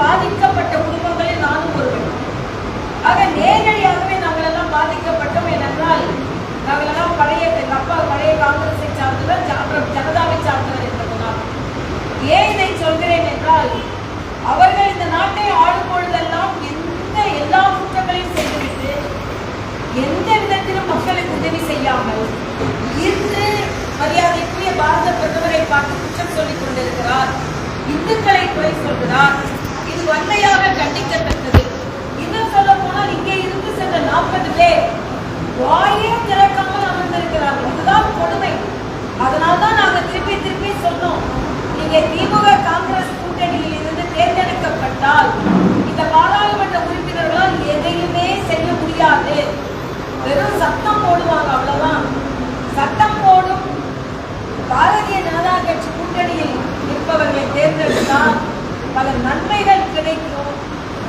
பாதிக்கப்பட்ட குடும்பங்களில் நானும் ஒருவன். ஆக நேரடியாகவே நாங்கள் எல்லாம் பாதிக்கப்பட்டோம் ஏனென்றால் நாங்கள் எல்லாம் பழைய அப்பா பழைய காங்கிரஸை சார்ந்தவர் அப்புறம் ஜனதாவை சார்ந்தவர் என்பதனால் ஏன் இதை சொல்கிறேன் என்றால் அவர்கள் இந்த நாட்டை ஆளும் பொழுதெல்லாம் எந்த எல்லா குற்றங்களையும் செய்துவிட்டு எந்த விதத்திலும் மக்களுக்கு உதவி செய்யாமல் இன்று மரியாதைக்குரிய பாரத பிரதமரை பார்த்து குற்றம் சொல்லிக் கொண்டிருக்கிறார். இந்துக்களை குறை சொல்கிறார். வன்மையாக கண்டிக்கத்தக்கது இன்னும் சொல்ல போனால் இங்கே இருந்து சென்ற நாற்பது பேர் வாயே திறக்காமல் அமர்ந்திருக்கிறார்கள். இதுதான் கொடுமை. அதனால்தான் நாங்கள் திருப்பி திருப்பி சொன்னோம் நீங்க திமுக காங்கிரஸ் கூட்டணியில் இருந்து தேர்ந்தெடுக்கப்பட்டால் இந்த பாராளுமன்ற உறுப்பினர்களால் எதையுமே செய்ய முடியாது. வெறும் சத்தம் போடுவாங்க அவ்வளவுதான். சட்டம் போடும் பாரதிய ஜனதா கட்சி கூட்டணியில் இருப்பவர்களை தேர்ந்தெடுத்தால் பல நன்மைகள் கிடைக்கும்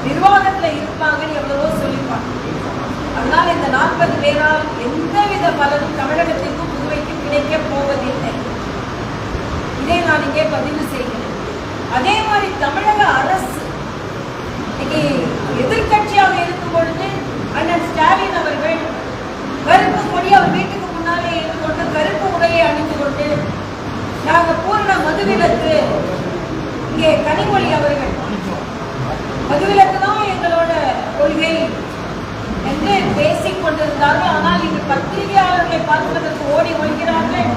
நிர்வாகத்துல இருப்பாங்கன்னு எவ்வளவோ சொல்லியிருப்பாங்க. அதனால் இந்த நாற்பது பேரால் எந்தவித பலனும் தமிழகத்திற்கும் புதுவைக்கும் கிடைக்க போவதில்லை. இதை நான் இங்கே பதிவு செய்கிறேன். அதே மாதிரி தமிழக அரசு இன்னைக்கு எதிர்க்கட்சியாக இருக்கும் பொழுது அண்ணன் ஸ்டாலின் அவர்கள் கருப்பு கொடி அவர் வீட்டுக்கு முன்னாலே இருந்து கொண்டு கருப்பு உடையை அணிந்து கொண்டு நாங்கள் பூர்ண மதுவிலக்கு இங்கே கனிமொழி அவர்கள் மதுவிலக்கு தான் எங்களோட கொள்கை என்று பேசிக் கொண்டிருந்தார்கள். ஆனால் இன்று பத்திரிகையாளர்களை பார்ப்பதற்கு ஓடி ஒழிக்கிறார்கள்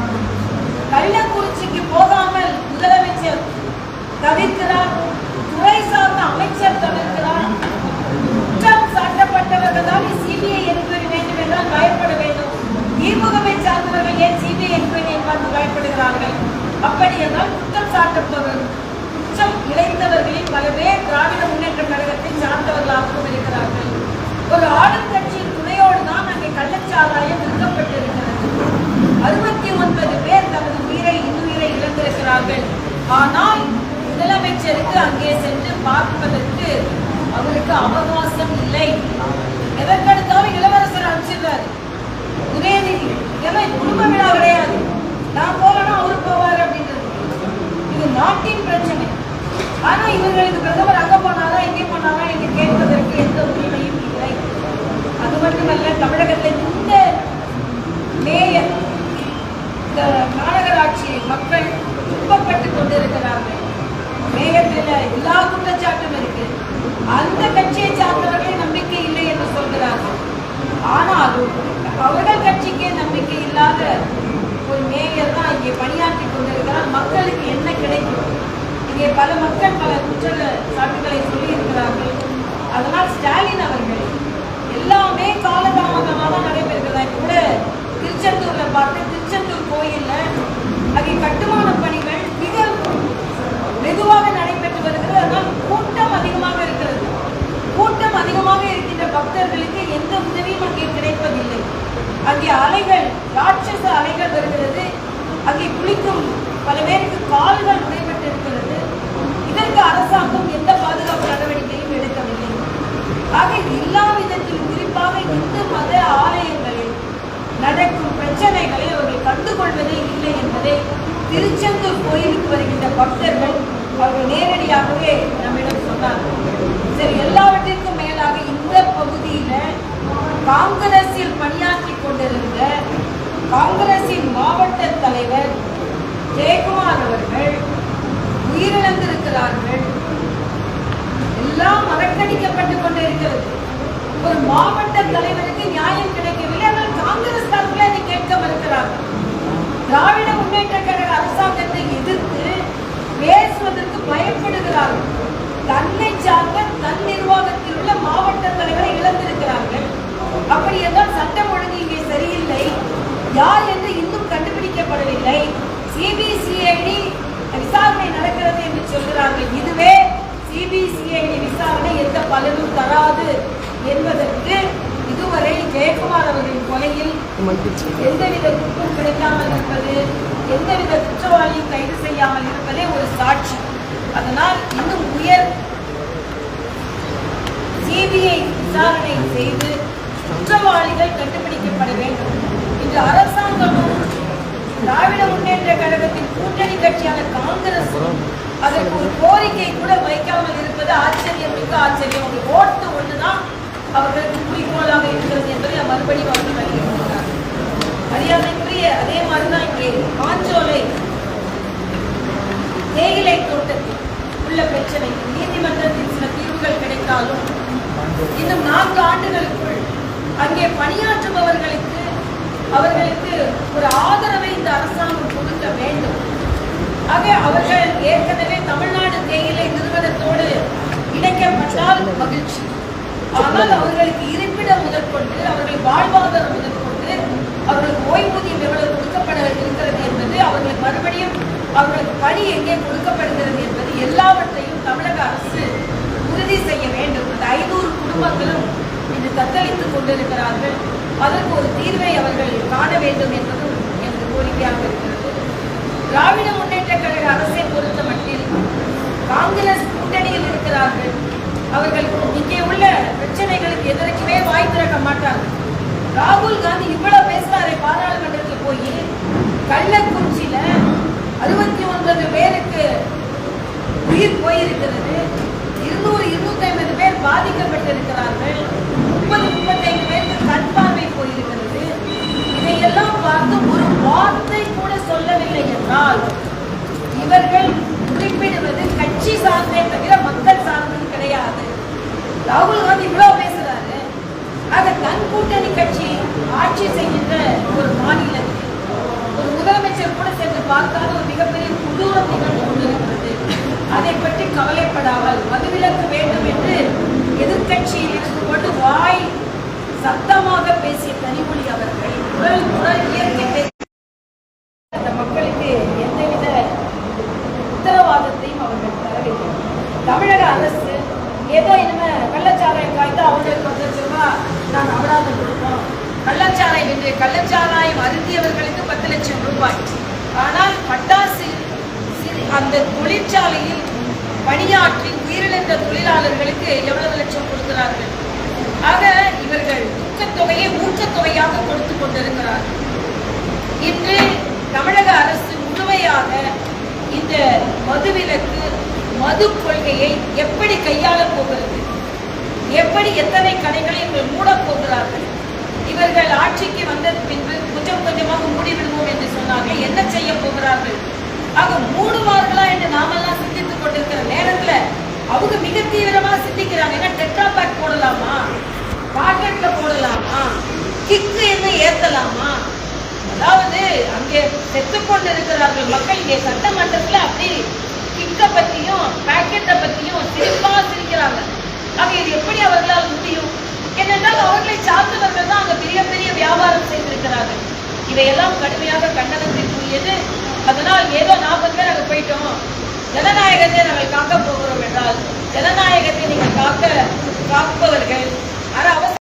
கள்ளக்குறிச்சிக்கு போகாமல் முதலமைச்சர் தவிர்க்கிறார். துறை சார்ந்த அமைச்சர் தவிர்க்கிறார். குற்றம் சாட்டப்பட்டவர்கள் தான் சிபிஐ என்கொயரி வேண்டும் என்றால் பயப்பட வேண்டும். திமுகவை சார்ந்தவர்கள் ஏன் சிபிஐ என்கொயரி பார்த்து பயப்படுகிறார்கள்? அப்படி என்றால் குற்றம் சாட்டப்பவர் அச்சம் இணைந்தவர்களில் பல பேர் திராவிட முன்னேற்ற கழகத்தை சார்ந்தவர்களாகவும் இருக்கிறார்கள். ஒரு ஆளும் கட்சியின் துணையோடு தான் அங்கே கள்ளச்சாராயம் விற்கப்பட்டிருக்கிறது. அறுபத்தி ஒன்பது பேர் தமது உயிரை இன்னுயிரை இழந்திருக்கிறார்கள். ஆனால் முதலமைச்சருக்கு அங்கே சென்று பார்ப்பதற்கு அவருக்கு அவகாசம் இல்லை. எதற்கெடுத்தாலும் இளவரசர் அனுப்பிச்சிடுறாரு. உதயநிதி ஏன்னா குடும்ப விழா கிடையாது. நான் போகணும் அவரு போவார் அப்படின்றது. இது நாட்டின் பிரச்சனை. ஆனா இவர்களுக்கு பிரதமர் அங்க போனாலும் எங்கே போனாலும் என்று கேட்பதற்கு எந்த உரிமையும் இல்லை. அது மட்டுமல்ல தமிழகத்தில் இந்த மேயர் இந்த மாநகராட்சி மக்கள் துன்பப்பட்டு கொண்டிருக்கிறார்கள். மேயத்தில் எல்லா குற்றச்சாட்டும் இருக்கு. அந்த கட்சியை சார்ந்தவர்களே நம்பிக்கை இல்லை என்று சொல்கிறார்கள். ஆனாலும் அவர்கள் கட்சிக்கே நம்பிக்கை இல்லாத ஒரு மேயர் தான் இங்கே பணியாற்றி கொண்டிருக்கிறார். மக்களுக்கு என்ன கிடைக்கும்? இங்கே பல மக்கள் பல குற்ற சாட்டுகளை சொல்லி இருக்கிறார்கள் அதனால் ஸ்டாலின் அவர்கள் எல்லாமே காலதாமதமாக தான் நடைபெறுகிறதா கூட திருச்செந்தூர்ல பார்த்து திருச்செந்தூர் கோயில்ல அங்கே கட்டுமான பணிகள் மிக மெதுவாக நடைபெற்று வருகிறது. அதனால் கூட்டம் அதிகமாக இருக்கிறது. கூட்டம் அதிகமாக இருக்கின்ற பக்தர்களுக்கு எந்த உதவியும் அங்கே கிடைப்பதில்லை. அங்கே அலைகள் ராட்சச அலைகள் வருகிறது. அங்கே குளிக்கும் பல பேருக்கு கால்கள் நடைபெற்றிருக்கிறது அரசாங்கம் எந்த பாதுகாப்பு நடவடிக்கையும் எடுக்கவில்லை. ஆக எல்லா விதத்திலும் குறிப்பாக இந்து மத ஆலயங்களில் நடக்கும் பிரச்சனைகளை அவர்கள் கண்டுகொள்வதே இல்லை என்பதை திருச்செந்தூர் கோயிலுக்கு வருகின்ற பக்தர்கள் அவர்கள் நேரடியாகவே நம்மிடம் சொன்னார்கள் சரி எல்லாவற்றிற்கும் மேலாக இந்த பகுதியில காங்கிரஸில் பணியாற்றி கொண்டிருந்த காங்கிரசின் மாவட்ட தலைவர் ஜெயக்குமார் அவர்கள் உயிரிழந்திருக்கிறார்கள். எல்லாம் மறக்கடிக்கப்பட்டு கொண்டிருக்கிறது. ஒரு மாவட்ட தலைவருக்கு நியாயம் கிடைக்கவில்லை. ஆனால் காங்கிரஸ் தரப்புல அதை கேட்க மறுக்கிறார்கள். திராவிட முன்னேற்ற கழக அரசாங்கத்தை எதிர்த்து பேசுவதற்கு பயப்படுகிறார்கள். தன்னை சார்ந்த தன் நிர்வாகத்தில் உள்ள மாவட்ட தலைவரை இழந்திருக்கிறார்கள். அப்படி என்றால் சட்டம் ஒழுங்கு இங்கே சரியில்லை. யார் என்று இன்னும் கண்டுபிடிக்கப்படவில்லை. சிபிசிஐடி விசாரணை நடக்கிறது என்று சொல்கிறார்கள். இதுவே சிபிசிஐடி விசாரணை எந்த பலனும் தராது என்பதற்கு இதுவரை ஜெயக்குமார் அவர்களின் கொலையில் எந்தவித குற்றம் கிடைக்காமல் இருப்பது எந்தவித குற்றவாளியும் கைது செய்யாமல் இருப்பதே ஒரு சாட்சி. அதனால் இன்னும் உயர் சிபிஐ விசாரணை செய்து குற்றவாளிகள் கண்டுபிடிக்கப்பட வேண்டும். இன்று அரசாங்கமும் திராவிட முன்னேற்ற கழகத்தின் கூட்டணி கட்சியான காங்கிரஸ் அதற்கு ஒரு கோரிக்கை கூட வைக்காமல் இருப்பது ஆச்சரியம் ஆச்சரியம் ஒரு ஓட்டு ஒன்றுதான் அவர்களுக்கு குறிக்கோளாக இருக்கிறது என்பதை மறுபடியும் அவர்கள் வலியுறுத்துகிறார் மரியாதைக்குரிய அதே மாதிரிதான் இங்கே மாஞ்சோலை தேயிலை தோட்டத்தில் உள்ள பிரச்சனை. நீதிமன்றத்தில் சில தீர்வுகள் கிடைத்தாலும் இன்னும் நான்கு ஆண்டுகளுக்குள் அங்கே பணியாற்றுபவர்களுக்கு அவர்களுக்கு ஒரு ஆதரவை இந்த அரசாங்கம் கொடுக்க வேண்டும். ஆக அவர்கள் ஏற்க தமிழ்நாடு தேயிலை நிறுவனத்தோடு இணைக்கப்பட்டால் மகிழ்ச்சி ஆனால் அவர்களுக்கு இருப்பிடம் முதற்கொண்டு அவர்கள் வாழ்வாதாரம் முதற்கொண்டு அவர்களுக்கு ஓய்வூதியம் எவ்வளவு கொடுக்கப்பட இருக்கிறது என்பது அவர்களுக்கு மறுபடியும் அவர்களுக்கு பணி எங்கே கொடுக்கப்படுகிறது என்பது எல்லாவற்றையும் தமிழக அரசு உறுதி செய்ய வேண்டும் இந்த ஐநூறு குடும்பங்களும் இன்று தத்தளித்துக் கொண்டிருக்கிறார்கள். அதற்கு ஒரு தீர்வை அவர்கள் காண வேண்டும் என்பதும் எனது கோரிக்கையாக இருக்கிறது. திராவிட முன்னேற்ற கழக அரசை பொறுத்த மட்டில் காங்கிரஸ் கூட்டணியில் இருக்கிறார்கள். அவர்கள் இங்கே உள்ள பிரச்சனைகளுக்கு எதற்குமே வாய் திறக்க மாட்டார்கள். ராகுல் காந்தி இவ்வளவு பேசுறாரு பாராளுமன்றத்தில் போய். கள்ளக்குறிச்சியில அறுபத்தி ஒன்பது பேருக்கு உயிர் போயிருக்கிறது. இருநூறு இருநூத்தி ஐம்பது பேர் பாதிக்கப்பட்டிருக்கிறார்கள். முப்பது முப்பத்தைந்து பேருக்கு கண் பார்வை போயிருக்கிறது. இதையெல்லாம் பார்த்து ஒரு வார்த்தை கூட சொல்லவில்லை என்றால் இவர்கள் குறிப்பிடுவது கட்சி சார்ந்தே தவிர மக்கள் சார்ந்தது கிடையாது. ராகுல் காந்தி இவ்வளவு பேசுறாரு. ஆக தன் கூட்டணி கட்சி ஆட்சி செய்கின்ற ஒரு மாநிலத்தில் ஒரு முதலமைச்சர் கூட சேர்ந்து பார்த்தாலும் ஒரு மிகப்பெரிய கொடூரம் நிகழ்ந்து கொண்டிருக்கிறது. அதை பற்றி கவலைப்படாமல் மதுவிலக்கு வேண்டும் என்று எதிர்க்கட்சியில் இருந்து கொண்டு வாய் சத்தமாக பேசிய கனிமொழி அவர்கள் குரல் குரல் இயற்கை அந்த மக்களுக்கு எந்தவித உத்தரவாதத்தையும் அவர்கள் தரவில்லை. தமிழக அரசு ஏதோ இனிமே கள்ளச்சாராயம் காய்த்து அவங்களுக்கு பத்து லட்சம் ரூபாய் நாங்கள் அபராதம் கொடுப்போம். கள்ளச்சாராயம் என்று கள்ளச்சாராயம் அருந்தியவர்களுக்கு பத்து லட்சம் ரூபாய். ஆனால் பட்டாசு அந்த தொழிற்சாலையில் பணியாற்றி உயிரிழந்த தொழிலாளர்களுக்கு எவ்வளவு லட்சம் கொடுக்கிறார்கள்? ஆக இவர்கள் ஊக்கத்தொகையை ஊக்கத்தொகையாக கொடுத்து கொண்டிருக்கிறார்கள். இன்று தமிழக அரசு முழுமையாக இந்த மதுவிலக்கு மது கொள்கையை எப்படி கையாளப் போகிறது? எப்படி எத்தனை கடைகளை இவர்கள் மூடப் போகிறார்கள்? இவர்கள் ஆட்சிக்கு வந்த பின்பு கொஞ்சம் கொஞ்சமாக மூடிவிடுவோம் என்று சொன்னார்கள். என்ன செய்ய போகிறார்கள்? ஆக மூடுவார்களா என்று நாமெல்லாம் சிந்தித்துக் கொண்டிருக்கிற நேரத்துல அவங்க மிக தீவிரமா சிந்திக்கிறாங்க. ஏன்னா டெட்ரா பேக் போடலாமா? பாக்கெட்ல போடலாமா? கிக்கு என்ன ஏத்தலாமா? அதாவது அங்கே செத்து கொண்டிருக்கிறார்கள் மக்கள். இங்கே சட்டமன்றத்துல அப்படி கிக்கை பத்தியும் பேக்கெட்டை பத்தியும் சிரிப்பா சிரிக்கிறாங்க. ஆக இது எப்படி அவர்களால் முடியும்? ஏனென்றால் அவர்களை சார்ந்தவர்கள் தான் அங்க பெரிய பெரிய வியாபாரம் செய்திருக்கிறார்கள். இதையெல்லாம் கடுமையாக கண்டனத்திற்குரியது. ஏதோ நாற்பது பேர் அங்கே போயிட்டோம். ஜனநாயகத்தை நாங்கள் காக்க போகிறோம் என்றால் ஜனநாயகத்தை நீங்கள் காக்க காப்பவர்கள் அற அவசர